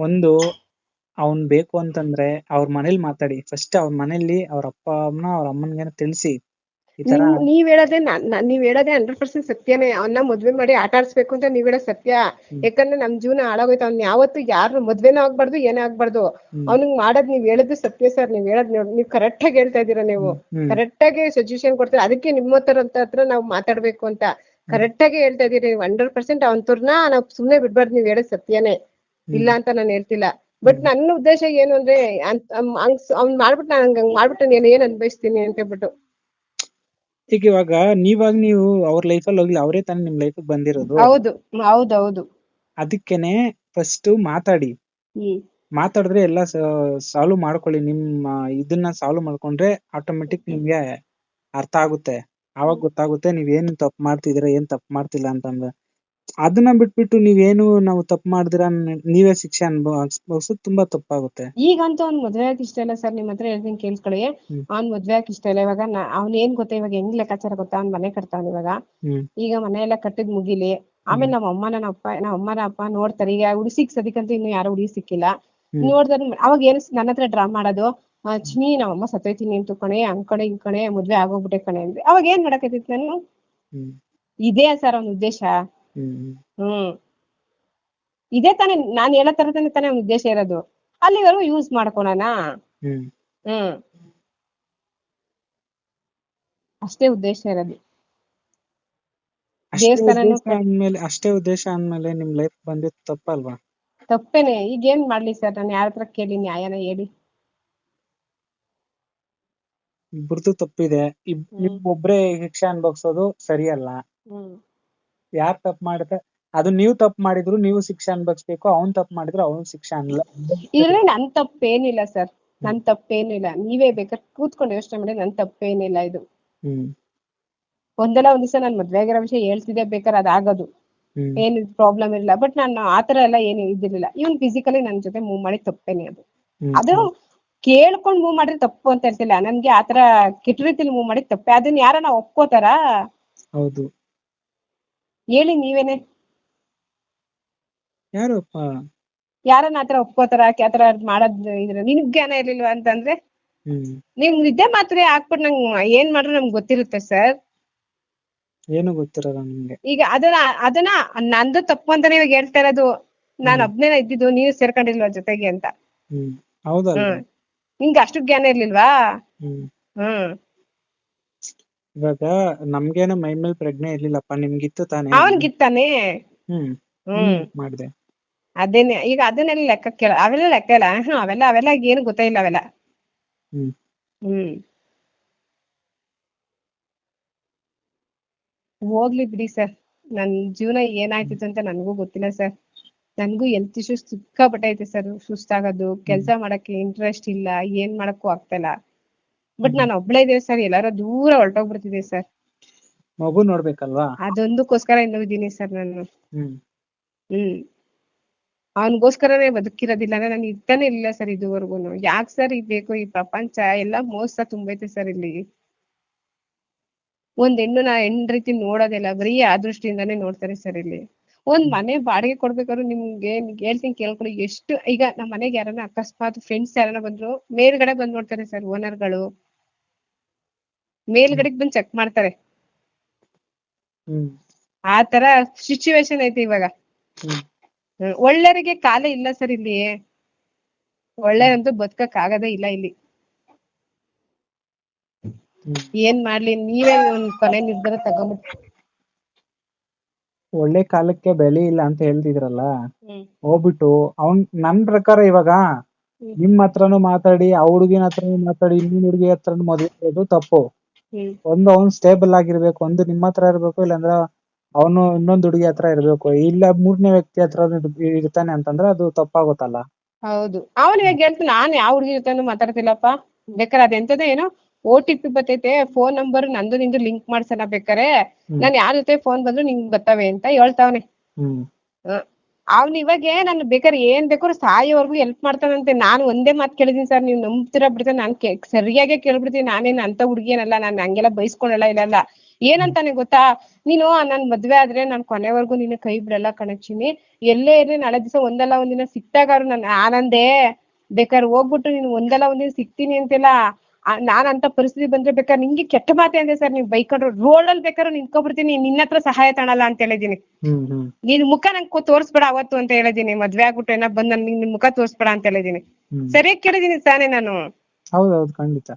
ಒಂದು ಅವ್ನ್ ಬೇಕು ಅಂತಂದ್ರೆ ಅವ್ರ ಮನೇಲಿ ಮಾತಾಡಿ. ಫಸ್ಟ್ ಅವ್ರ ಮನೇಲಿ ಅವ್ರ ಅಪ್ಪ ಅಮ್ಮನ ಅವ್ರ ಅಮ್ಮನ್ಗೇನ ತಿಳಿಸಿ. ನಿಮ್- ನೀವ್ ಹೇಳೋದೇ ನಾನ್- ನಾನ್- ನೀವ್ ಹೇಳೋದೇ ಹಂಡ್ರೆಡ್ ಪರ್ಸೆಂಟ್ ಸತ್ಯನೇ. ಅವನ್ನ ಮದ್ವೆ ಮಾಡಿ ಆಟ ಆಡ್ಸ್ಬೇಕು ಅಂತ ನೀವ್ ಹೇಳೋದ್ ಸತ್ಯ. ಯಾಕಂದ್ರೆ ನಮ್ ಜೀವನ ಹಾಳಾಗೋಯ್ತು. ಅವ್ನ್ ಯಾವತ್ತು ಯಾರು ಮದ್ವೆನೂ ಆಗ್ಬಾರ್ದು ಏನೇ ಆಗ್ಬಾರ್ದು. ಅವ್ನಿಗ್ ಮಾಡೋದ್ ನೀವ್ ಹೇಳೋದು ಸತ್ಯ ಸರ್. ನೀವ್ ಹೇಳೋದ್ ನೋಡ್- ನೀವ್ ಕರೆಕ್ಟ್ ಆಗಿ ಹೇಳ್ತಾ ಇದೀರಾ ನೀವು. ಹ್ಮ್ ಕರೆಕ್ಟ್ ಆಗಿ ಸಜೆಷನ್ ಕೊಡ್ತೀರಾ? ಅದಕ್ಕೆ ನಿಮ್ಮ ಹತ್ರ ಹತ್ರ ನಾವು ಮಾತಾಡ್ಬೇಕು ಅಂತ. ಕರೆಕ್ಟ್ ಆಗಿ ಹೇಳ್ತಾ ಇದೀರಿ ನೀವು ಹಂಡ್ರೆಡ್ ಪರ್ಸೆಂಟ್ ಅವ್ನ ನಾವ್ ಸುಮ್ನೆ ಬಿಡ್ಬಾರ್ದು. ನೀವ್ ಹೇಳೋದ್ ಸತ್ಯನೇ. ಇಲ್ಲ ಅಂತ ನಾನು ಹೇಳ್ತಿಲ್ಲ. ಬಟ್ ನನ್ನ ಉದ್ದೇಶ ಏನು ಅಂದ್ರೆ ಅವ್ನ್ ಮಾಡ್ಬಿಟ್ಟು ನಾನು ಹಂಗ್ ಮಾಡ್ಬಿಟ್ಟು ನಾನು ಏನ್ ಅನ್ಭವಿಸ್ತೀನಿ ಅಂತ ಹೇಳ್ಬಿಟ್ಟು. ಈಗ ಇವಾಗ ನೀವಾಗ ನೀವು ಅವ್ರ ಅಲ್ಲಿ ಹೋಗ್ಲಿ ಅವರೇ ತಾನೇ ನಿಮ್ ಲೈಫ್ ಬಂದಿರೋದು. ಹೌದು ಹೌದೌದು ಅದಕ್ಕೇನೆ ಫಸ್ಟ್ ಮಾತಾಡಿ. ಮಾತಾಡಿದ್ರೆ ಎಲ್ಲಾ ಸಾಲ್ವ್ ಮಾಡ್ಕೊಳ್ಳಿ. ನಿಮ್ಮ ಇದನ್ನ ಸಾಲ್ವ್ ಮಾಡ್ಕೊಂಡ್ರೆ ಆಟೋಮೆಟಿಕ್ ನಿಮ್ಗೆ ಅರ್ಥ ಆಗುತ್ತೆ. ಆವಾಗ ಗೊತ್ತಾಗುತ್ತೆ ನೀವ್ ಏನ್ ತಪ್ಪು ಮಾಡ್ತಿದೀರ ಏನ್ ತಪ್ಪು ಮಾಡ್ತಿಲ್ಲ ಅಂತಂದ ಅದನ್ನ ಬಿಟ್ಬಿಟ್ಟು ನೀವೇನು ನಾವು ತಪ್ಪು ಮಾಡಿದ್ರ ನೀವೇ ಶಿಕ್ಷೆ ಅನುಭವಿಸೋದು ತುಂಬಾ ತಪ್ಪಾಗುತ್ತೆ. ಈಗಂತೂ ಅವ್ನ್ ಮದ್ವೆ ಆಗಕ್ ಇಷ್ಟ ಇಲ್ಲ ಸರ್ ನಿಮ್ ಹತ್ರ ಹೇಳ್ತೀನಿ ಕೇಳಿಸ್ಕೊಳ್ಳಿ. ಅವ್ನ್ ಮದ್ವೆ ಆಗಕ್ ಇಷ್ಟ ಇಲ್ಲ ಇವಾಗ ಅವ್ನ್ ಏನ್ ಗೊತ್ತಾ ಇವಾಗ ಹೆಂಗ್ ಲೆಕ್ಕಾಚಾರ ಗೊತ್ತಾ ಅವ್ನ್ ಮನೆ ಕಟ್ತಾವ್ ಇವಾಗ. ಈಗ ಮನೆ ಎಲ್ಲ ಕಟ್ಟಿದ್ ಮುಗಿಲಿ. ಆಮೇಲೆ ನಮ್ಮ ಅಮ್ಮ ನನ್ನ ಅಪ್ಪ ನಮ್ಮ ಅಮ್ಮನ ಅಪ್ಪ ನೋಡ್ತಾರೆ ಈಗ ಹುಡುಗಿ ಸಿಕ್ ಸದಿಕಂತೂ ಇನ್ನು ಯಾರು ಹುಡುಗಿ ಸಿಕ್ಕಿಲ್ಲ. ಹ್ಮ್. ನೋಡ್ದಾರ ಅವಾಗ ಏನ್ ನನ್ನ ಹತ್ರ ಡ್ರಾ ಮಾಡೋದು ಚಿನಿ ನಮ್ಮ ಅಮ್ಮ ಸತ್ತೋಯ್ತೀನಿ ಅಂತ ಕಣೆ ಹಂಗ್ ಕಣೆ ಹಿಂಗ್ ಕಣೆ ಮದ್ವೆ ಆಗೋಗ್ಬಿಟ್ಟೆ ಕಣೆ ಅಂದ್ರೆ ಅವಾಗ ಏನ್ ಮಾಡಕತ್ತಿತ್ತು ನಾನು? ಇದೇ ಸರ್ ಅವ್ನ ಉದ್ದೇಶ. ಹ್ಮ್. ಇದೇ ತಾನೇ ನಾನ್ ಹೇಳೋ ತರ ತಾನೇ ತಾನೇ ಉದ್ದೇಶ ಇರೋದು. ಅಲ್ಲಿವರೆಗೂ ಯೂಸ್ ಮಾಡ್ಕೊಳಣ? ಹ್ಮ್. ಅಷ್ಟೇ ಉದ್ದೇಶ ಇರೋದು. ಅಷ್ಟೇ ಉದ್ದೇಶ ಅಂದ್ಮೇಲೆ ಅಷ್ಟೇ ಉದ್ದೇಶ ಅಂದ್ಮೇಲೆ ನಿಮ್ ಲೈಫ್ ಬಂದಿದ್ ತಪ್ಪಲ್ವಾ? ತಪ್ಪೇನೆ. ಈಗ ಏನ್ ಮಾಡ್ಲಿ ಸರ್ ನಾನು ಯಾರ ಹತ್ರ ಕೇಳಿ ನ್ಯಾಯನ ಹೇಳಿ. ಇಬ್ರದು ತಪ್ಪಿದೆ. ಒಬ್ರೇ ಶಿಕ್ಷೆ ಅನ್ಭವಿಸೋದು ಸರಿಯಲ್ಲ. ಯಾರ್ ತಪ್ಪು ಮಾಡುತ್ತೆ? ಅದು ನೀವು ತಪ್ಪು ಮಾಡಿದ್ರು ನೀವು ಶಿಕ್ಷೆ ಅನ್ಭವಿಸ್ಬೇಕು ಅವ್ನ್ ತಪ್ಪು ಮಾಡಿದ್ರು ಅವ್ನ್ ಶಿಕ್ಷೆ ಅನ್ಲ. ಇದ್ರಲ್ಲಿ ನನ್ ತಪ್ಪೇನಿಲ್ಲ ಸರ್. ನನ್ ತಪ್ಪೇನಿಲ್ಲ. ನೀವೇ ಬೇಕಾದ್ರೆ ಕೂತ್ಕೊಂಡು ಯೋಚನೆ ಮಾಡಿ ನನ್ ತಪ್ಪೇನಿಲ್ಲ ಇದು. ಒಂದಲ್ಲ ಒಂದ್ ದಿವಸ ನಾನ್ ಮದ್ವೆ ಆಗಿರೋ ವಿಷಯ ಹೇಳ್ತಿದ್ದೆ ಬೇಕಾದ್ರೆ ಅದಾಗೋದು ಹ್ಮ್. ಏನ್ ಪ್ರಾಬ್ಲಮ್ ಇರಲಿಲ್ಲ. ಬಟ್ ನಾನು ಆತರ ಎಲ್ಲ ಏನು ಇದಿರ್ಲಿಲ್ಲ. ಇವನ್ ಫಿಸಿಕಲಿ ನನ್ ಜೊತೆ ಮೂವ್ ಮಾಡಿ ತಪ್ಪೇನೆ ಅದು. ಅದು ಕೇಳ್ಕೊಂಡ್ ಮೂವ್ ಮಾಡಿದ್ರೆ ತಪ್ಪು ಅಂತ ಹೇಳ್ತಿಲ್ಲ ನನ್ಗೆ ಆತರ ಕೆಟ್ಟ ರೀತಿಲಿ ಮೂವ್ ಮಾಡಿದ್ ತಪ್ಪೆ. ಅದನ್ನ ಯಾರನ್ನ ಒಪ್ಕೋತಾರ? ಹೌದು. ಹೇಳಿ ನೀವೇನೆ. ಯಾರಪ್ಪ? ಯಾರನ್ನ ಆತರ ಒಪ್ಕೋತಾರ ಆತರ ಮಾಡದ್ ಇದ್ರ? ನಿನ್ಗ್ ಜ್ಞಾನ ಇರ್ಲಿಲ್ವಾ ಅಂತಂದ್ರೆ? ನಿಮ್ ನೀವ್ ನಿದ್ದೆ ಮಾತ್ರೆ ಹಾಕ್ಬಿಟ್ ನಂಗ್ ಏನ್ ಮಾಡ್ರು ನಮ್ಗ್ ಗೊತ್ತಿರುತ್ತೆ ಸರ್. ಏನು ಗೊತ್ತಿರಲ್ಲ ನಿಮ್ಗೆ. ಈಗ ಅದನ್ನ ಅದನ್ನ ನಂದು ತಪ್ಪು ಅಂತಾನೆ ಇವಾಗ ಹೇಳ್ತಾ ಇರೋದು. ನಾನ್ ಒಬ್ನೇನ ಇದ್ದಿದ್ದು ನೀವು ಸೇರ್ಕೊಂಡಿಲ್ವ ಜೊತೆಗೆ ಅಂತ. ಹೌದಾ ನಿಂಗೆ ಅಷ್ಟು ಜ್ಞಾನ ಇರ್ಲಿಲ್ವಾ? ಹ್ಮ್. ಇವಾಗ ನಮ್ಗೇನು ಮೈ ಮೇಲ್ ಪ್ರಜ್ಞೆ ಇರ್ಲಿಲ್ಲಪ್ಪ ನಿಮ್ಗಿತ್ತು ತಾನೇ? ಅವನ್ಗಿತ್ತಾನೆ ಹ್ಮ್ ಹ್ಮ್. ಮಾಡ್ದೆ. ಅದೇನೆ ಈಗ ಅದನ್ನೆಲ್ಲ ಲೆಕ್ಕ ಕೇಳ ಅವೆಲ್ಲ ಲೆಕ್ಕ ಇಲ್ಲ. ಹ್ಮ್ ಅವೆಲ್ಲ ಅವೆಲ್ಲ ಏನು ಗೊತ್ತೇ ಇಲ್ಲ ಅವೆಲ್ಲ. ಹ್ಮ್. ಹ್ಮ್. ಹೋಗ್ಲಿ ಬಿಡಿ ಸರ್. ನನ್ ಜೀವನ ಏನಾಯ್ತಿತ್ತು ಅಂತ ನನ್ಗೂ ಗೊತ್ತಿಲ್ಲ ಸರ್. ನನ್ಗೂ ಹೆಲ್ತ್ ಇಶ್ಯೂಸ್ ಸಿಕ್ಕಾಪಟ್ಟೆ ಐತೆ ಸರ್ ಸುಸ್ತಾಗೋದು. ಕೆಲಸ ಮಾಡಕ್ಕೆ ಇಂಟ್ರೆಸ್ಟ್ ಇಲ್ಲ ಏನ್ ಮಾಡಕ್ಕೂ ಆಗ್ತಾ ಇಲ್ಲ. ಬಟ್ ನಾನು ಒಬ್ಳೆ ಇದ್ದೀನಿ ಸರ್ ಎಲ್ಲಾರ ದೂರ ಹೊರಟೋಗ್ಬಿಡ್ತಿದೆ ಸರ್ ಮಗು ನೋಡ್ಬೇಕಲ್ವಾ? ಅದೊಂದಕ್ಕೋಸ್ಕರ ಇನ್ನೂ ಇದೀನಿ ಸರ್ ನಾನು. ಹ್ಮ್. ಹ್ಮ್. ಅವನಿಗೋಸ್ಕರನೇ ಬದುಕಿರೋದಿಲ್ಲ. ಅಂದ್ರೆ ನಾನು ಇರ್ತಾನೆ ಇಲ್ಲ ಸರ್ ಇದುವರೆಗೂ ಯಾಕ್ ಸರ್ ಇದ್ ಬೇಕು? ಈ ಪ್ರಪಂಚ ಎಲ್ಲ ಮೋಸ ತುಂಬೈತೆ ಸರ್ ಇಲ್ಲಿ. ಒಂದ್ ಹೆಣ್ಣು ನಾ ಹೆಣ್ ರೀತಿ ನೋಡೋದಿಲ್ಲ. ಬರೀ ಆ ದೃಷ್ಟಿಯಿಂದಾನೇ ನೋಡ್ತಾರೆ ಸರ್ ಇಲ್ಲಿ. ಒಂದ್ ಮನೆ ಬಾಡಿಗೆ ಕೊಡ್ಬೇಕಾದ್ರು ನಿಮ್ಗೆ ನಿಮ್ಗೆ ಹೇಳ್ತೀನಿ ಕೇಳ್ಕೊಳ್ಳಿ. ಎಷ್ಟು ಈಗ ನಮ್ಮ ಮನೆಗೆ ಯಾರನ್ನ ಅಕಸ್ಮಾತ್ ಫ್ರೆಂಡ್ಸ್ ಯಾರನ್ನ ಬಂದ್ರು ಮೇಲ್ಗಡೆ ಬಂದ್ ನೋಡ್ತಾರೆ ಸರ್ ಓನರ್ಗಳು ಮೇಲ್ಗಡೆಗ್ ಬಂದ್ ಚೆಕ್ ಮಾಡ್ತಾರೆ. ಆ ತರ ಸಿಚುವೇಶನ್ ಐತೆ ಇವಾಗ. ಒಳ್ಳೆಯವರಿಗೆ ಕಾಲ ಇಲ್ಲ ಸರ್ ಇಲ್ಲಿ. ಒಳ್ಳೆಯಂತೂ ಬದುಕಕ್ ಆಗದೇ ಇಲ್ಲ ಇಲ್ಲಿ. ಏನ್ ಮಾಡ್ಲಿ ನೀವೇ ಒಂದ್ ಕೊನೆ ನಿರ್ಧಾರ ತಗೊಂಬಿಟ್ಟು ಒಳ್ಳೆ ಕಾಲಕ್ಕೆ ಬೆಲೆ ಇಲ್ಲ ಅಂತ ಹೇಳ್ತಿದ್ರಲ್ಲ? ಹೋಗ್ಬಿಟ್ಟು ಅವ್ನ್ ನನ್ ಪ್ರಕಾರ ಇವಾಗ. ನಿಮ್ ಹತ್ರನು ಮಾತಾಡಿ ಆ ಹುಡುಗಿನ ಹತ್ರನು ಮಾತಾಡಿ ಇನ್ನೊಂದ್ ಹುಡುಗಿ ಹತ್ರನು ಮದ್ವೆ ತಪ್ಪು. ಒಂದು ಅವ್ನ್ ಸ್ಟೇಬಲ್ ಆಗಿರ್ಬೇಕು ಒಂದು ನಿಮ್ಮ ಹತ್ರ ಇರ್ಬೇಕು ಇಲ್ಲಾಂದ್ರೆ ಅವನು ಇನ್ನೊಂದು ಹುಡುಗಿ ಹತ್ರ ಇರ್ಬೇಕು. ಇಲ್ಲ ಮೂರನೇ ವ್ಯಕ್ತಿ ಹತ್ರ ಇರ್ತಾನೆ ಅಂತಂದ್ರೆ ಅದು ತಪ್ಪಾಗುತ್ತಲ್ಲ. ಹೌದು. ಅವನು ಹೇಗೆ ಹೇಳ್ತಾನೆ ನಾನು ಯಾವ ಹುಡುಗಿ ಜೊತೆನೂ ಮಾತಾಡ್ತಿಲ್ಲಪ್ಪ. ಬೇಕಾರೆ ಅದೆಂತದ ಏನೋ? ಓ ಟಿ ಪಿ ಬರ್ತೈತೆ ಫೋನ್ ನಂಬರ್ ನಂದು ನಿಂದು ಲಿಂಕ್ ಮಾಡ್ಸಲ್ಲ ಬೇಕಾರೆ. ನಾನು ನಾನ್ ಯಾರ ಜೊತೆ ಫೋನ್ ಬಂದ್ರು ನಿಂಗ್ ಬರ್ತವೆ ಅಂತ ಹೇಳ್ತಾವನೆ. ಹ್ಮ್. ಅವ್ನ್ ಇವಾಗ ನಾನು ಬೇಕಾದ್ರೆ ಏನ್ ಬೇಕಾದ್ರೂ ಸಾಯೋವರೆಗೂ ಹೆಲ್ಪ್ ಮಾಡ್ತಾನಂತೆ. ನಾನು ಒಂದೇ ಮಾತು ಕೇಳಿದೀನಿ ಸರ್ ನೀವು ನಂಬ್ತಿರ ಬಿಡ್ತೀನಿ ನಾನು ಸರಿಯಾಗೆ ಕೇಳ್ಬಿಡ್ತೀನಿ. ನಾನೇನು ಅಂತ ಹುಡುಗಿಯನಲ್ಲ, ನಾನ್ ಹಂಗೆಲ್ಲ ಬೈಸ್ಕೊಳಲ್ಲ ಇಲ್ಲಲ್ಲ. ಏನಂತಾನೆ ಗೊತ್ತಾ? ನೀನು, ನನ್ ಮದ್ವೆ ಆದ್ರೆ ನಾನ್ ಕೊನೆವರೆಗೂ ನಿನ್ನ ಕೈ ಬಿಡಲ್ಲ ಕಣಕ್ಷಿನಿ ಎಲ್ಲೇ ಇರ್ಲಿ, ನಾಳೆ ದಿವಸ ಒಂದಲ್ಲ ಒಂದಿನ ಸಿಕ್ತಾಗಾರು ನಾನು ಆನಂದೇ. ಬೇಕಾದ್ರೆ ಹೋಗ್ಬಿಟ್ಟು ನೀನು ಒಂದಲ್ಲ ಒಂದಿನ ಸಿಗ್ತೀನಿ ಅಂತಿಲ್ಲ. ನಾನ್ ಅಂತ ಪರಿಸ್ಥಿತಿ ಬಂದ್ರೆ ಬೇಕಾದ್ರೆ ನಿಂಗೆ ಕೆಟ್ಟ ಮಾತೆ ಅಂದ್ರೆ ಸರ್ ನೀವ್ ಬೈಕೊಂಡ್ರು ಅಲ್ಲಿ ಬೇಕಾದ್ರೆ ನಿಂತ್ಕೊಬಿಡ್ತೀನಿ ನಿನ್ನ ಹತ್ರ ಸಹಾಯ ತಾಣಲ್ಲ ಅಂತ ಹೇಳಿದೀನಿ ನೀನ್ ಮುಖ ನಂಗೆ ತೋರ್ಸ್ಬೇಡ ಅವತ್ತು ಅಂತ ಹೇಳಿದೀನಿ ಮದ್ವೆ ಆಗ್ಬಿಟ್ಟು ಏನ ಬಂದ್ ನನ್ ನಿನ್ ಮುಖ ತೋರ್ಸ್ಬೇಡ ಅಂತ ಹೇಳಿದೀನಿ ಸರಿಯಾಗಿ ಕೇಳಿದೀನಿ ತಾನೇ ನಾನು. ಹೌದೌದು ಖಂಡಿತ.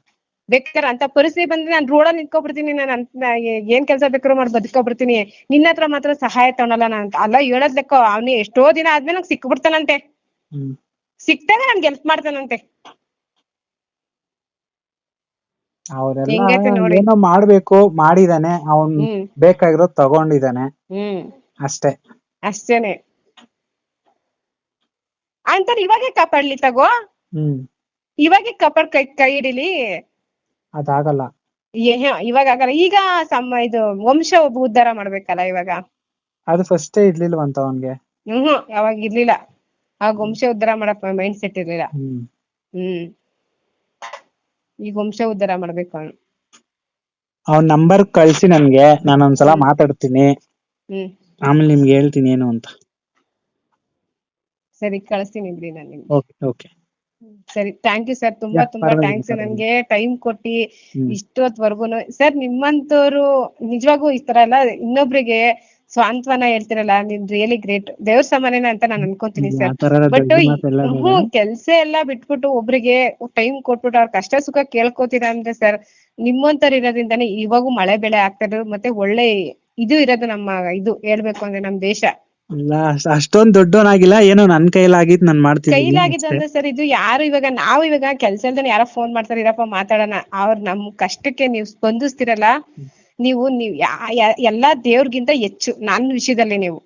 ಬೇಕಾದ್ರೆ ಅಂತ ಪರಿಸ್ಥಿತಿ ಬಂದ್ರೆ ನಾನು ರೋಡಲ್ಲಿ ನಿಂತ್ಕೊಬಿಡ್ತೀನಿ ನಾನು ಅಂತ ಏನ್ ಕೆಲಸ ಬೇಕಾದ್ರೂ ಮಾಡಿ ಬದುಕೊಬಿಡ್ತೀನಿ ನಿನ್ನ ಹತ್ರ ಮಾತ್ರ ಸಹಾಯ ತಗೊಳಲ್ಲ ನಾನು ಅಲ್ಲ ಹೇಳೋದ್ ಲೆಕ್ಕ ಅವ್ನು ಎಷ್ಟೋ ದಿನ ಆದ್ಮೇಲೆ ನಂಗೆ ಸಿಕ್ಬಿಡ್ತಾನಂತೆ. ಸಿಕ್ತಾನೆ ನನ್ಗೆ ಹೆಲ್ಪ್ ಮಾಡ್ತಾನಂತೆ. ಅವರೆಲ್ಲ. ಏನೋ ಮಾಡ್ಬೇಕು ಮಾಡಿದಾನೆ. ಅವನ್ ಬೇಕಾಗಿರೋ ತಗೊಂಡಿದಾನೆ. ಅಷ್ಟೇ. ಅಷ್ಟೇನೆ. ಅಂತಾರೆ ಇವಾಗೆ ಕಾಪಾಡ್ಲಿ ತಗೋ. ಹ್ಮ್. ಇವಾಗೆ ಕಾಪಾಡ್ ಕೈ ಕೈ ಹಿಡಿಲಿ. ಅದಾಗಲ್ಲ. ಇವಾಗ ಆಗಲ್ಲ. ಈಗ ಸಮ ಇದು ವಂಶ ಉದ್ಧಾರ ಮಾಡ್ಬೇಕಲ್ಲ ಇವಾಗ. ಅದು ಫಸ್ಟೇ ಇರ್ಲಿಲ್ವಂತ ಅವನ್ಗೆ? ಹ್ಮ್ ಅವಾಗ ಇರ್ಲಿಲ್ಲ. ಆಗ ವಂಶ ಉದ್ಧಾರ ಮಾಡಕ್ ಮೈಂಡ್ ಸೆಟ್ ಇರ್ಲಿಲ್ಲ. ಹ್ಮ್. ಹ್ಮ್. ಈಗ ವಂಶ ಉದ್ಧಾರ ಮಾಡ್ಬೇಕು ಅವ್ನು. ಅವ್ನ ನಂಬರ್ ಕಳ್ಸಿ ನನ್ಗೆ ನಾನು ಒಂದ್ಸಲ ಮಾತಾಡ್ತೀನಿ. ಹ್ಮ್. ಆಮೇಲೆ ನಿಮ್ಗೆ ಹೇಳ್ತೀನಿ ಏನು ಅಂತ. ಸರಿ ಕಳಿಸ್ತೀನಿ ಬಿಡಿ ನಾನು ನಿಮ್ಗೆ. ಓಕೆ ಓಕೆ ಸರಿ ಥ್ಯಾಂಕ್ ಯು ಸರ್ ತುಂಬಾ ತುಂಬಾ ಪರವಾಗಿಲ್ಲ, ಥ್ಯಾಂಕ್ಸ್ ಪರವಾಗಿಲ್ಲ. ನನ್ಗೆ. ಟೈಮ್ ಕೊಟ್ಟಿ ಹ್ಮ್. ಇಷ್ಟೊತ್ವರ್ಗುನು. ಸರ್ ನಿಮ್ಮಂತವ್ರು ನಿಜವಾಗೂ ಈ ತರ ಎಲ್ಲ ಇನ್ನೊಬ್ರಿಗೆ ಸ್ವಾಂತವನ ಹೇಳ್ತಿರಲ್ಲ ನೀನ್ ರಿಯಲಿ ಗ್ರೇಟ್ ದೇವ್ರ ಸಮಾನೇನ ಅಂತ ನಾನು ಅನ್ಕೊಂತೀನಿ ಸರ್ ಬಟ್. ಹ್ಮ್ ಕೆಲ್ಸ ಎಲ್ಲ ಬಿಟ್ಬಿಟ್ಟು ಒಬ್ರಿಗೆ ಟೈಮ್ ಕೊಟ್ಬಿಟ್ಟು ಅವ್ರ ಕಷ್ಟ ಸುಖ ಕೇಳ್ಕೊತೀರಾ ಅಂದ್ರೆ ಸರ್ ನಿಮ್ಮಂತರ್ ಇರೋದ್ರಿಂದಾನೇ ಇವಾಗೂ ಮಳೆ ಬೆಳೆ ಆಗ್ತಾ ಇರೋದು ಮತ್ತೆ ಒಳ್ಳೆ ಇದು ಇರೋದು ನಮ್ಮ ಇದು ಹೇಳ್ಬೇಕು ಅಂದ್ರೆ ನಮ್ ದೇಶ ಇಲ್ಲ ಅಷ್ಟ್- ಅಷ್ಟೊಂದ್ ದೊಡ್ಡವನಾಗಿಲ್ಲ ಏನೋ ನನ್ ಕೈಲಾಗಿದ್ ನಾನ್ ಅಷ್ಟೇ. ಅಂದ್ರೆ ಸರ್ ಇದು ಯಾರು ಇವಾಗ ನಾವು ಇವಾಗ ಕೆಲ್ಸ ಇಲ್ದೇನೆ ಯಾರೋ ಫೋನ್ ಮಾಡ್ತಾರೆ ಇರಪ್ಪ ಮಾತಾಡೋಣ ಅವ್ರ ನಮ್ ಕಷ್ಟಕ್ಕೆ ನೀವು ಸ್ಪಂದಿಸ್ತಿರಲ್ಲ ನೀವು ನೀವ್ ಎಲ್ಲಾ ದೇವ್ರಿಗಿಂತ ಹೆಚ್ಚು ನನ್ನ ವಿಷಯದಲ್ಲಿ ನೀವು.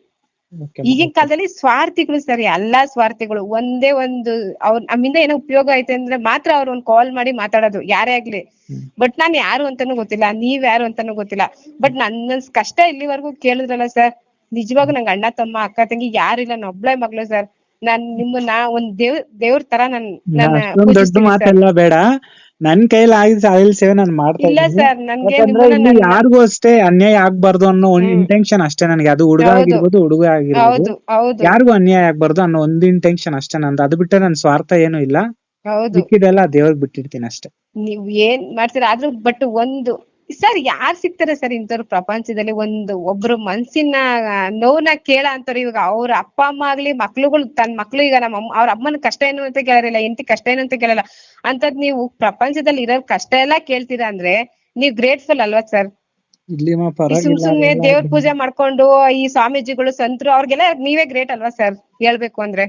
ಈಗಿನ ಕಾಲದಲ್ಲಿ ಸ್ವಾರ್ಥಿಗಳು ಸರ್ ಎಲ್ಲಾ ಸ್ವಾರ್ಥಿಗಳು ಒಂದೇ ಒಂದು ಅವ್ರ ನಮ್ಮಿಂದ ಏನೋ ಉಪಯೋಗ ಐತೆ ಅಂದ್ರೆ ಮಾತ್ರ ಅವ್ರ ಒಂದ್ ಕಾಲ್ ಮಾಡಿ ಮಾತಾಡೋದು ಯಾರೇ ಆಗ್ಲಿ. ಬಟ್ ನಾನ್ ಯಾರು ಅಂತಾನು ಗೊತ್ತಿಲ್ಲ ನೀವ್ ಯಾರು ಅಂತಾನು ಗೊತ್ತಿಲ್ಲ. ಬಟ್ ನನ್ನ ಕಷ್ಟ ಇಲ್ಲಿವರೆಗೂ ಕೇಳಿದ್ರಲ್ಲ ಸರ್ ನಿಜವಾಗೂ ನಂಗೆ ಅಣ್ಣ ತಮ್ಮ ಅಕ್ಕ ತಂಗಿ ಯಾರಿಲ್ಲ ನಾನು ಒಬ್ಳೆ ಮಗಳು ಸರ್. ನಾನ್ ನಿಮ್ಮನ್ನ ಒಂದ್ ದೇವ್ ದೇವ್ರ ತರ ನನ್ ನನ್ನ ಬೇಡ. ನನ್ ಕೈಲಿ ಆಗಿದ್ ಆಯಿಲ್ ಸೇವೆ ನಾನು ಮಾಡ್ತಾ ಇಲ್ಲ ಇದ್ದೀನಿ. ಸರ್ ನನ್ಗೆ ಯಾಕಂದ್ರೆ ನಿಮ್ಮನ್ನ ಇಲ್ಲಿ ನನ್ನ- ಯಾರಿಗೂ ಅಷ್ಟೇ ಅನ್ಯಾಯ ಆಗ್ಬಾರ್ದು ಅನ್ನೋ ಒಂದ್ ಹ್ಮ್. ಇಂಟೆನ್ಷನ್ ಅಷ್ಟೇ ನನಗೆ. ಅದು ಹುಡುಗ ಹೌದು. ಆಗಿರ್ಬೋದು ಹುಡುಗ ಆಗಿರ್ಬೋದು. ಹೌದು ಹೌದು. ಯಾರಿಗೂ ಅನ್ಯಾಯ ಆಗ್ಬಾರ್ದು ಅನ್ನೋ ಒಂದ್ ಇಂಟೆನ್ಷನ್ ಅಷ್ಟೇ ನಂದು. ಅದು ಬಿಟ್ಟರೆ ನನ್ ಸ್ವಾರ್ಥ ಏನು ಇಲ್ಲ. ಹೌದು. ಮಿಕ್ಕಿದೆಲ್ಲ ದೇವ್ರಿಗೆ ಬಿಟ್ಟಿರ್ತೀನಿ ಅಷ್ಟೇ. ನೀವ್ ಏನ್ ಮಾಡ್ತೀರಾ? ಆದ್ರೂ ಬಟ್ ಒಂದು ಸರ್ ಯಾರ್ ಸಿಗ್ತಾರೆ ಸರ್ ಇಂಥವ್ರು ಪ್ರಪಂಚದಲ್ಲಿ? ಒಂದು ಒಬ್ರು ಮನ್ಸಿನ ನೋವ್ನ ಕೇಳ ಅಂತವ್ರು ಇವಾಗ ಅವ್ರ ಅಪ್ಪ ಅಮ್ಮ ಆಗ್ಲಿ ಮಕ್ಳುಗಳು ತನ್ ಮಕ್ಳು ಈಗ ನಮ್ಮ ಅಮ್ಮ ಅವ್ರ ಅಮ್ಮನ ಕಷ್ಟ ಏನು ಅಂತ ಕೇಳೋರಿಲ್ಲ ಎಂಟಿ ಕಷ್ಟ ಏನು ಅಂತ ಕೇಳಲ್ಲ. ಅಂತದ್ ನೀವು ಪ್ರಪಂಚದಲ್ಲಿ ಇರೋ ಕಷ್ಟ ಎಲ್ಲಾ ಕೇಳ್ತೀರಾ ಅಂದ್ರೆ ನೀವ್ ಗ್ರೇಟ್ಫುಲ್ ಅಲ್ವಾ ಸರ್? ಸುಮ್ ಸುಮ್ನೆ ದೇವ್ರ ಪೂಜೆ ಮಾಡ್ಕೊಂಡು ಈ ಸ್ವಾಮೀಜಿಗಳು ಸಂತರು ಅವ್ರಿಗೆಲ್ಲ ನೀವೇ ಗ್ರೇಟ್ ಅಲ್ವಾ ಸರ್ ಹೇಳ್ಬೇಕು ಅಂದ್ರೆ?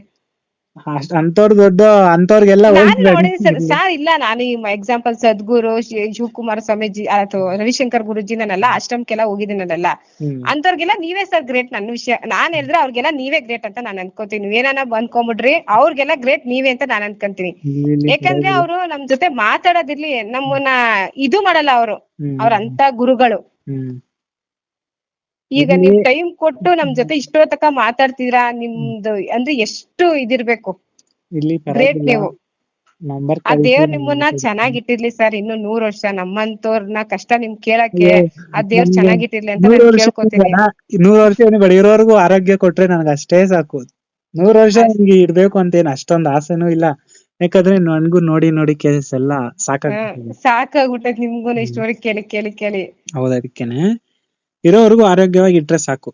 ಅಷ್ಟ್ ಅಂತವ್ರು ದೊಡ್ಡ ಅಂತವ್ರಿಗೆಲ್ಲ ನಾನು. ಸರ್ ಸರ್ ಇಲ್ಲ ನಾನು ಈ ಎಕ್ಸಾಂಪಲ್ ಸದ್ಗುರು ಶಿ- ಶಿವಕುಮಾರ ಸ್ವಾಮೀಜಿ ಅಥವಾ ರವಿಶಂಕರ್ ಗುರುಜಿ ನಾನೆಲ್ಲ ಆಶ್ರಮಕ್ಕೆಲ್ಲ ಹೋಗಿದ್ದೀನಲ್ಲ ಹ್ಮ್. ಅಂತವ್ರಿಗೆಲ್ಲ ನೀವೇ ಸರ್ ಗ್ರೇಟ್ ನನ್ನ ವಿಷಯ. ನಾನ್ ಹೇಳಿದ್ರೆ ಅವ್ರಿಗೆಲ್ಲ ನೀವೇ ಗ್ರೇಟ್ ಅಂತ ನಾನು ಅನ್ಕೋತೀನಿ. ಏನಾನ ಅನ್ಕೊಂಬಿಡ್ರಿ ಅವ್ರಿಗೆಲ್ಲ ಗ್ರೇಟ್ ನೀವೇ ಅಂತ ನಾನ್ ಅನ್ಕೊಂತೀನಿ. ಯಾಕಂದ್ರೆ ಅವರು ನಮ್ ಜೊತೆ ಮಾತಾಡೋದಿರ್ಲಿ ನಮ್ಮನ್ನ ಇದು ಮಾಡಲ್ಲ ಅವರು. ಅವ್ರಂತ ಅವ್ರ ಅಂತ ಗುರುಗಳು. ಹ್ಮ್. ಈಗ ನಿಮ್ ನೀವ್ ಟೈಮ್ ಕೊಟ್ಟು ನಮ್ ಜೊತೆ ಇಷ್ಟೋ ತಕ ಮಾತಾಡ್ತೀರಾ ನಿಮ್ದು ಅಂದ್ರೆ ಎಷ್ಟು ಇದಿರ್ಬೇಕು? ಇಲ್ಲಿ ಗ್ರೇಟ್ ನೀವು. ಆ ದೇವ್ರ ನಿಮ್ಮನ್ನ ಚೆನ್ನಾಗಿಟ್ಟಿರ್ಲಿ ಸರ್. ಇನ್ನು ನೂರ್ ವರ್ಷ. ನಮ್ಮಂತವ್ರನ್ನ ಕಷ್ಟ ನಿಮ್ ಕೇಳಕ್ಕೆ ಆ ದೇವ್ರ ಚೆನ್ನಾಗಿಟ್ಟಿರ್ಲಿ ಅಂತ ನಾನು ಕೇಳ್ಕೊತೀನಿ. ನೂರ್ ವರ್ಷ ಏನು ಬೇಡ ಆರೋಗ್ಯ ಕೊಟ್ರೆ ನನಗೆ ಅಷ್ಟೇ ಸಾಕು. ನೂರ್ ವರ್ಷ ನಿಮ್ಗೆ ಇಡ್ಬೇಕು ಅಂತ ಏನ್ ಅಷ್ಟೊಂದ್ ಆಸೆನೂ ಇಲ್ಲ. ಯಾಕಂದ್ರೆ ನನ್ಗೂ ನೋಡಿ ನೋಡಿ ಕೇಸ್ ಎಲ್ಲ ಸಾಕಾಗ್ಬಿಟ್ಟೈತ್ ಈ ಸ್ಟೋರಿ ಕೇಳಿ ಕೇಳಿ ಕೇಳಿ. ಹೌದ್ ಅದಕ್ಕೇನೆ. ಇರೋವರೆಗೂ ಆರೋಗ್ಯವಾಗಿ ಇಟ್ರೆ ಸಾಕು.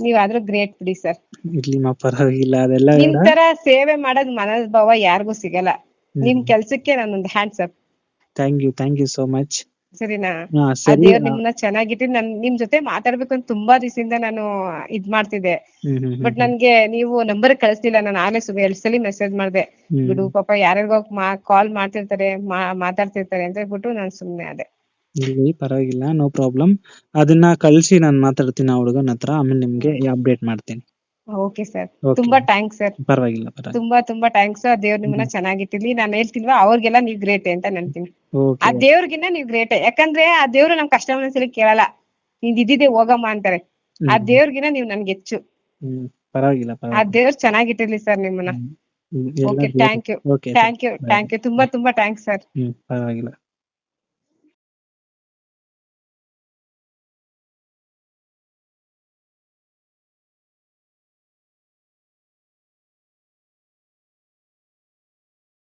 ನೀವಾದ್ರೂ ಗ್ರೇಟ್ ಬಿಡಿ ಸರ್ ಇರ್ಲಿ ಮಾ ಪರವಾಗಿಲ್ಲ ಅದೆಲ್ಲ ನಿಮ್ ಬೇಡ. ತರ ಸೇವೆ ಮಾಡೋದ್ ಮನೋಭಾವ ಯಾರಿಗೂ ಸಿಗಲ್ಲ. ನಿಮ್ ಕೆಲ್ಸಕ್ಕೆ ನಾನೊಂದ್ hands up thank you thank you so much ಸರಿನಾ? ಹಾ ಆ ಸರಿ ದೇವ್ರ ನಿಮ್ಮನ್ನ ಚೆನ್ನಾಗಿಟ್ಟು ನನ್ ನಿಮ್ ಜೊತೆ ಮಾತಾಡ್ಬೇಕು ಅಂತ ತುಂಬಾ ದಿವಸದಿಂದ ನಾನು ಇದ್ ಮಾಡ್ತಿದ್ದೆ. ಹ್ಮ್ ಹ್ಮ್ ಬಟ್ ನನ್ಗೆ ನೀವು ನಂಬರ್ ಕಳಿಸ್ಲಿಲ್ಲ ನಾನು ಆಗ್ಲೇ ಸುಮ್ ಎರಡ್ ಸಲ ಮೆಸೇಜ್ ಮಾಡ್ದೆ. ಹ್ಮ್. ಬಿಡು ಪಾಪ ಯಾರ್ಯಾರಿಗೋ ಮಾ ಕಾಲ್ ಮಾಡ್ತಿರ್ತಾರೆ ಮಾ- ಮಾತಾಡ್ತಿರ್ತಾರೆ ಅಂತ ಹೇಳ್ಬಿಟ್ಟು ನಾನ್ ಸುಮ್ನೆ ಅದೇ ಇಲ್ಲಿ ಪರವಾಗಿಲ್ಲ ನೋ ಪ್ರಾಬ್ಲಮ್ ಅದನ್ನ ಕಳಿಸಿ ನಾನು ಮಾತಾಡ್ತೀನಿ ಆ ಹುಡುಗನ ಹತ್ರ ಆಮೇಲೆ ನಿಮ್ಗೆ ಅಪ್ಡೇಟ್ ಮಾಡ್ತೀನಿ. Okay sir Okay. ತುಂಬಾ ಥ್ಯಾಂಕ್ಸ್ ಸರ್ ಪರವಾಗಿಲ್ಲ ಪರವಾಗಿಲ್ಲ. ತುಂಬಾ ತುಂಬಾ ಥ್ಯಾಂಕ್ಸ್ ಆ ದೇವ್ರ ನಿಮ್ಮನ್ನ ಚೆನ್ನಾಗಿಟ್ಟಿರ್ಲಿ. ನಾನು ಹೇಳ್ತಿಲ್ವಾ ಅವ್ರಿಗೆಲ್ಲ ನೀವ್ ಗ್ರೇಟ್ ಅಂತ ನಂತೀನಿ ಆ ಓಕೆ ದೇವ್ರಿಗಿನ್ನ ನೀವ್ ಗ್ರೇಟ್ ಯಾಕಂದ್ರೆ ಆ ದೇವ್ರು ನಮ್ ಕಷ್ಟ ಮನಸ್ಸಲ್ಲಿ ಕೇಳಲ್ಲ. ನಿಂದ್ ಇದ್ದಿದೆ ಹೋಗಮ್ಮ ಅಂತಾರೆ. ಆ ದೇವ್ರಿಗಿನ್ನ ನೀವ್ ನನ್ಗೆ ಹೆಚ್ಚು. ಹ್ಮ್. ಪರವಾಗಿಲ್ಲ ಆ ಪರವಾಗಿಲ್ಲ. ದೇವ್ರ್ ಚೆನ್ನಾಗಿಟ್ಟಿರ್ಲಿ ಸರ್ ನಿಮ್ಮನ್ನ. ಹ್ಮ್, ಎಲ್ಲ okay thank you okay thank you thank you ತುಂಬಾ ತುಂಬಾ ಥ್ಯಾಂಕ್ಸ್ ಸರ್ ಹ್ಮ್. ಪರವಾಗಿಲ್ಲ.